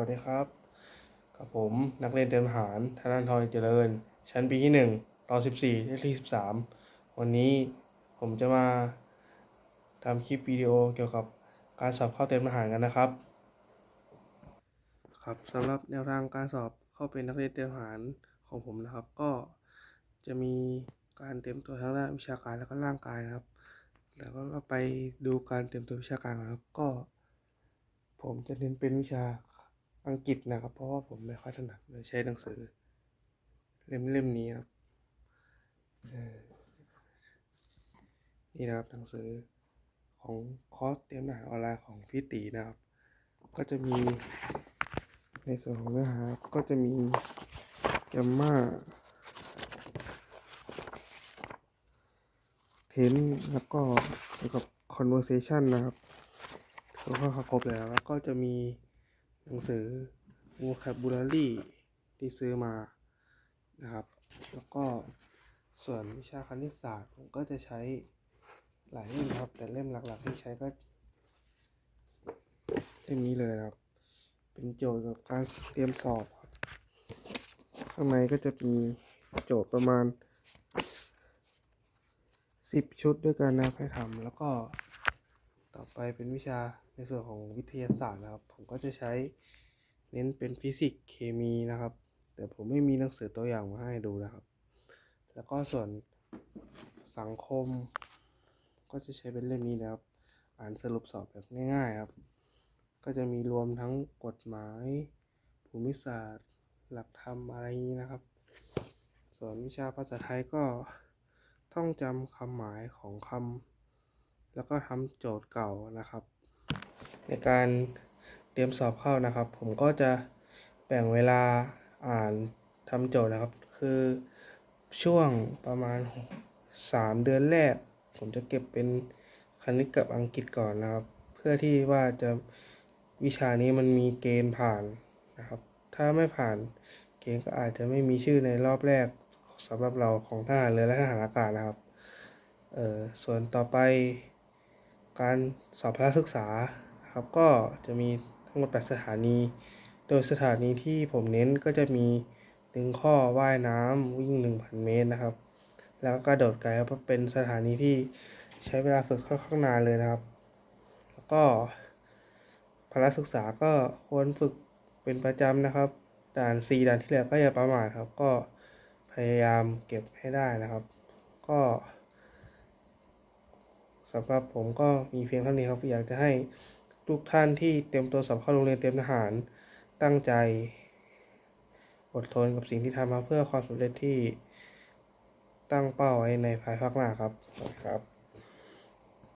วัสดีครับกับผมนักเรียนเตรียมทหารธนาธรเจริญ ชั้นปีที่หนึ่งตอนสิบสี่เลขที่สิบสามวันนี้ผมจะมาทำคลิปวิดีโอเกี่ยวกับการสอบเข้าเตรียมทหารกันนะครับ ครับสำหรับแนวทางการสอบเข้าเป็นนักเรียนเตรียมทหารของผมนะครับ ก็จะมีการเตรียมตัวทั้งด้านวิชาการแล้วก็ร่างกายนะครับ แล้วก็เราไปดูการเตรียมตัววิชาการก่อนครับก็ ผมจะเน้นเป็นวิชา อังกฤษนะครับ เพราะว่าผมไม่ค่อยถนัดเลยใช้หนังสือ เล่มเล่มนี้ครับนี่นะครับหนังสือของคอร์สเตรียมทหารออนไลน์ของพี่ตีนะครับ ก็จะมีในส่วนของเนื้อหาก็จะมีแกมมาเทนแล้วก็เกี่ยวกับ conversation นะครับก็ค่อนข้างครบแล้วแล้วก็จะมี หนังสือ vocabulary ที่ซื้อมานะครับ แล้วก็ส่วนวิชาคณิตศาสตร์ผมก็จะใช้หลายเล่มครับ แต่เล่มหลัก ๆ ที่ใช้ก็เล่มนี้เลยครับ เป็นโจทย์กับการเตรียมสอบครับ ข้างในก็จะมีโจทย์ประมาณ 10 ชุดด้วยกันนะให้ทำแล้วก็ ไปเป็นวิชาในส่วนของวิทยาศาสตร์นะครับ ผมก็จะใช้เน้นเป็นฟิสิกส์เคมีนะครับ แต่ผมไม่มีหนังสือตัวอย่างมาให้ดูนะครับ แล้วก็ส่วนสังคม ก็จะใช้เป็นเล่มนี้นะครับ อ่านสรุปสอบแบบง่ายๆครับ ก็จะมีรวมทั้งกฎหมาย ภูมิศาสตร์ หลักธรรมอะไรอย่างนี้นะครับ ส่วนวิชาภาษาไทยก็ท่องจำคำหมายของคำ แล้วก็ทำโจทย์เก่านะครับ ในการเตรียมสอบเข้านะครับ ผมก็จะแบ่งเวลาอ่านทำโจทย์นะครับ คือช่วงประมาณ 3 เดือนแรก ผมจะเก็บเป็นคณิตกับอังกฤษก่อนนะครับ เพื่อที่ว่าจะวิชานี้มันมีเกณฑ์ผ่านนะครับ ถ้าไม่ผ่านเกณฑ์ก็อาจจะไม่มีชื่อในรอบแรกสำหรับเราของทหารเรือและทหารอากาศนะครับ เออส่วนต่อไป การสอบพละศึกษาครับก็จะมีทั้งหมด 8 สถานี โดยสถานีที่ผมเน้นก็จะมีดึงข้อว่ายน้ำวิ่ง 1,000 เมตรนะครับ แล้วก็กระโดดไกลครับเป็นสถานีที่ใช้เวลาฝึกค่อนข้างนานเลยนะครับ แล้วก็พละศึกษาก็ควรฝึกเป็นประจำนะครับด่าน4ด่านที่เหลือก็อย่าประมาทครับ ก็พยายามเก็บให้ได้นะครับ ก็ สำหรับผมก็มีเพียงเท่านี้ครับ อยากจะให้ทุกท่านที่เตรียมตัวสอบเข้าโรงเรียนเตรียมทหารตั้งใจ อดทนกับสิ่งที่ทำมาเพื่อความสำเร็จที่ตั้งเป้าไว้ในภายภาคหน้าครับครับ